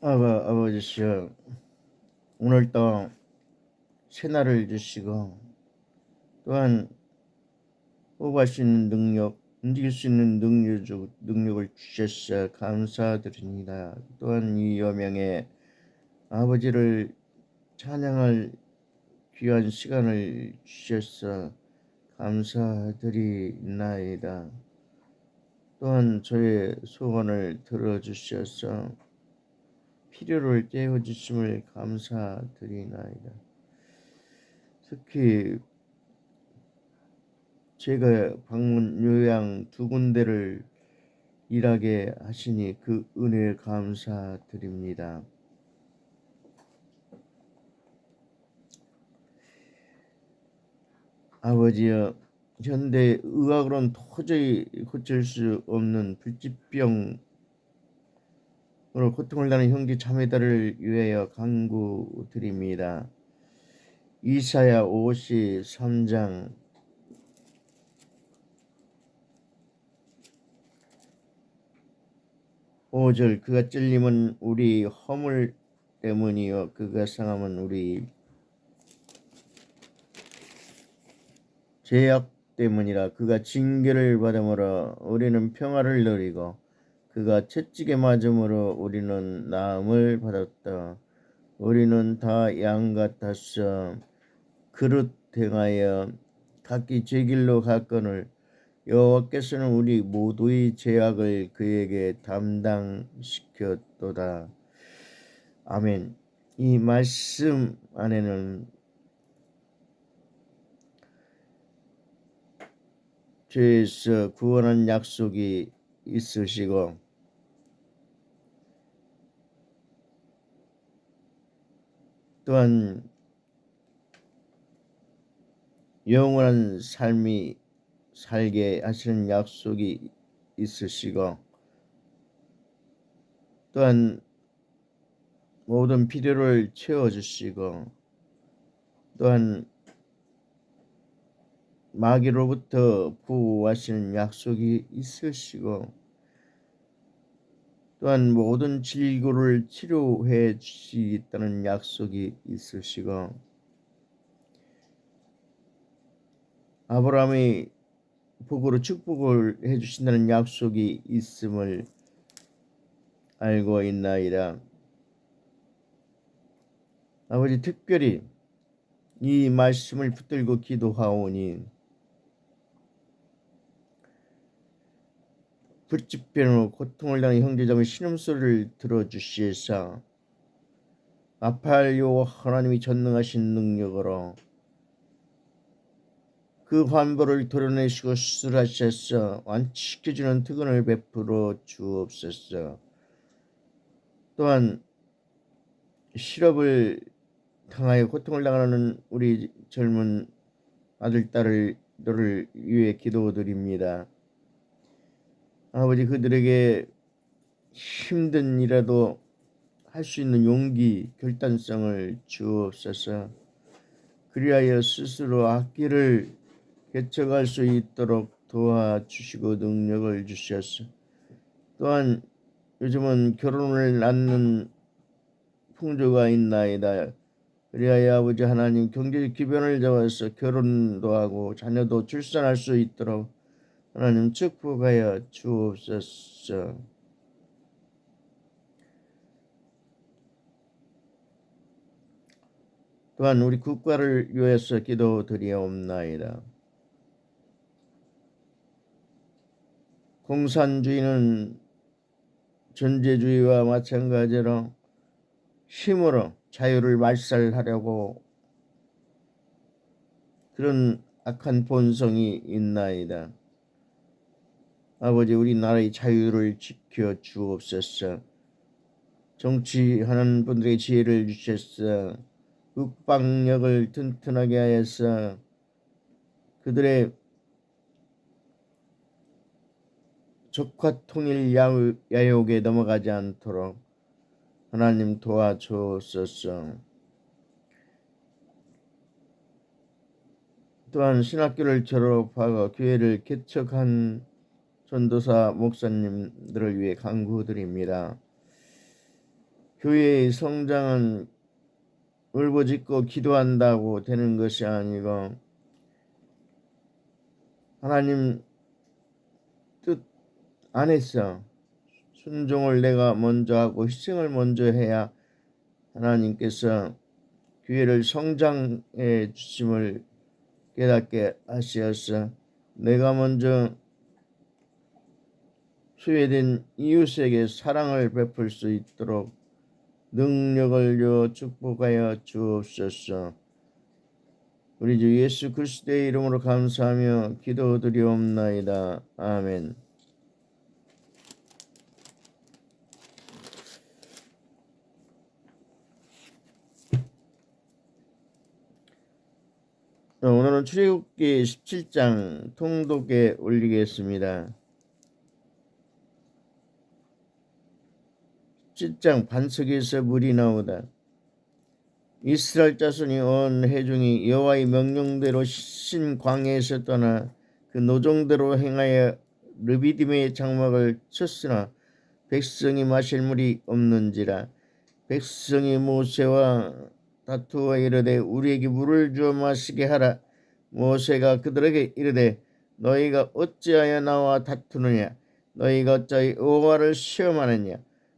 아바, 아버지 시여, 오늘도 새날을 주시고, 또한 호흡할 수 있는 능력, 움직일 수 있는 능력, 능력을 주셔서 감사드립니다. 또한 이 여명에 아버지를 찬양할 귀한 시간을 주셔서 감사드리나이다. 또한 저의 소원을 들어주셔서 필요를 깨워주심을 감사드리나이다. 특히 제가 방문 요양 두 군데를 일하게 하시니 그 은혜 감사드립니다. 아버지여 현대 의학으로는 도저히 고칠 수 없는 불치병 으로 고통을 당하는 형제 자매들을 위하여 간구드립니다. 이사야 53장. 5절 그가 찔림은 우리 허물 때문이요. 그가 상함은 우리 죄악 때문이라. 그가 징계를 받음으로 우리는 평화를 누리고 그가 채찍에 맞음으로 우리는 나음을 받았다. 우리는 다 양 같았어. 그릇 행하여 각기 제 길로 갔거늘 여호와께서는 우리 모두의 죄악을 그에게 담당시켰도다. 아멘. 이 말씀 안에는 죄에서 구원한 약속이 있으시고 또한 영원한 삶이 살게 하시는 약속이 있으시고 또한 모든 필요를 채워주시고 또한 마귀로부터 보호하시는 약속이 있으시고 또한 모든 질고를 치료해 주시겠다는 약속이 있으시고 아브라함이 복으로 축복을 해 주신다는 약속이 있음을 알고 있나이다. 아버지 특별히 이 말씀을 붙들고 기도하오니 불집변으로 고통을 당한 형제자매 신음소리를 들어주시에사 아팔요 하나님이 전능하신 능력으로 그 환부를 드러내시고 수술하셔서 완치시켜주는 특권을 베풀어 주옵소서. 또한 실업을 당하여 고통을 당하는 우리 젊은 아들 딸을 너를 위해 기도드립니다. 아버지 그들에게 힘든 일이라도 할 수 있는 용기, 결단성을 주옵소서. 그리하여 스스로 악기를 개척할 수 있도록 도와주시고 능력을 주셨어. 또한 요즘은 결혼을 낳는 풍조가 있나이다. 그리하여 아버지 하나님 경제적 기변을 잡아서 결혼도 하고 자녀도 출산할 수 있도록 하나님 축복하여 주옵소서. 또한 우리 국가를 위해서 기도드리옵나이다. 공산주의는 전제주의와 마찬가지로 힘으로 자유를 말살하려고 그런 악한 본성이 있나이다. 아버지 우리나라의 자유를 지켜 주옵소서. 정치하는 분들의 지혜를 주셔서 국방력을 튼튼하게 하여서 그들의 적화 통일 야욕에 넘어가지 않도록 하나님 도와주옵소서. 또한 신학교를 졸업하고 교회를 개척한 전도사 목사님들을 위해 간구드립니다. 교회의 성장은 울부짖고 기도한다고 되는 것이 아니고 하나님 뜻 안에서 순종을 내가 먼저 하고 희생을 먼저 해야 하나님께서 교회를 성장해 주심을 깨닫게 하시어서 내가 먼저 소외된 이웃에게 사랑을 베풀 수 있도록 능력을 줘 축복하여 주옵소서. 우리 주 예수 그리스도의 이름으로 감사하며 기도드리옵나이다. 아멘. 어, 오늘은 출애굽기 17장 통독에 올리겠습니다. 17장 반석에서 물이 나오다. 이스라엘 자손이 온 회중이 여호와의 명령대로 신 광야에서 떠나 그 노종대로 행하여 르비딤의 장막을 쳤으나 백성이 마실 물이 없는지라 백성이 모세와 다투어 이르되 우리에게 물을 주어 마시게 하라. 모세가 그들에게 이르되 너희가 어찌하여 나와 다투느냐? 너희가 어찌하여 여호와를 시험하느냐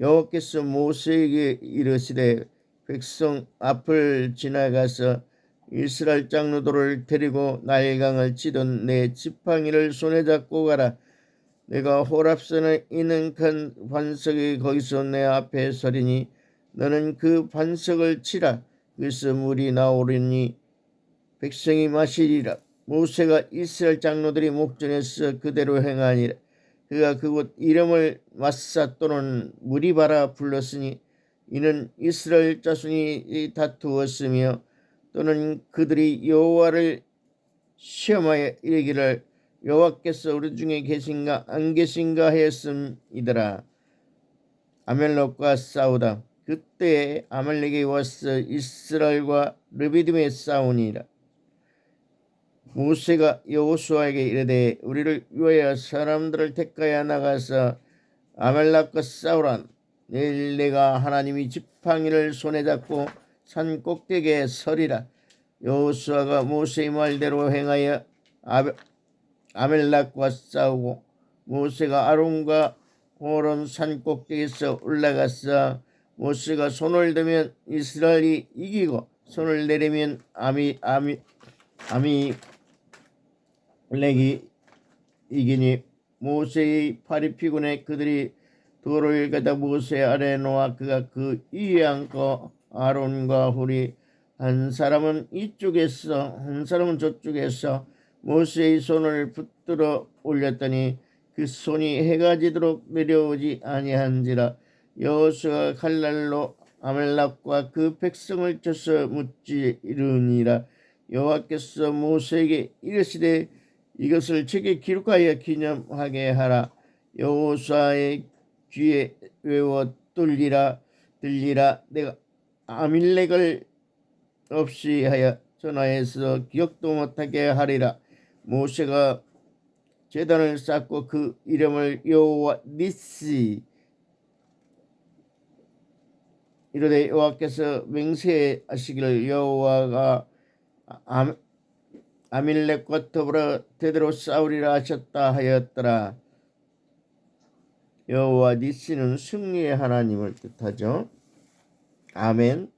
여호와께서 모세에게 이르시되 백성 앞을 지나가서 이스라엘 장로들을 데리고 나일강을 치던 내 지팡이를 손에 잡고 가라. 내가 호랍산에 있는 큰 반석이 거기서 내 앞에 서리니 너는 그 반석을 치라. 그래서 물이 나오리니 백성이 마시리라. 모세가 이스라엘 장로들이 목전에서 그대로 행하니라. 그가 그곳 이름을 마사 또는 무리바라 불렀으니 이는 이스라엘 자손이 다투었으며 또는 그들이 여호와를 시험하여 이르기를 여호와께서 우리 중에 계신가 안 계신가 하였음이더라. 아멜렉과 싸우다 그때 아멜렉이 와서 이스라엘과 르비딤에 싸우니라. 모세가 여호수아에게 이르되 우리를 위하여 사람들을 택하여 나가서 아멜렉과 싸우란 내일 내가 하나님이 지팡이를 손에 잡고 산 꼭대기에 서리라. 여호수아가 모세의 말대로 행하여 아멜렉과 싸우고 모세가 아론과 호론 산 꼭대기에서 올라가서 모세가 손을 들면 이스라엘이 이기고 손을 내리면 아미 아미 아미 블랙이 이기니 모세의 팔이 피곤해 그들이 돌을 가다. 모세 아래 놓아 그가 그 위에 앉고 아론과 훌이 한 사람은 이쪽에서 한 사람은 저쪽에서 모세의 손을 붙들어 올렸더니 그 손이 해가 지도록 내려오지 아니한지라 여호수가 칼날로 아멜락과 그 백성을 쳐서 무찌르니라. 여호와께서 모세에게 이르시되 이것을 책에 기록하여 기념하게 하라. 여호수아의 귀에 외워 뚫리라 들리라 내가 아밀렉을 없이 하여 전하여서 기억도 못하게 하리라. 모세가 제단을 쌓고 그 이름을 여호와 니시 이르되 여호와께서 맹세하시기를 여호와가 아밀렉과 더불어 대대로 싸우리라 하셨다 하였더라. 여호와 니시는 승리의 하나님을 뜻하죠. 아멘.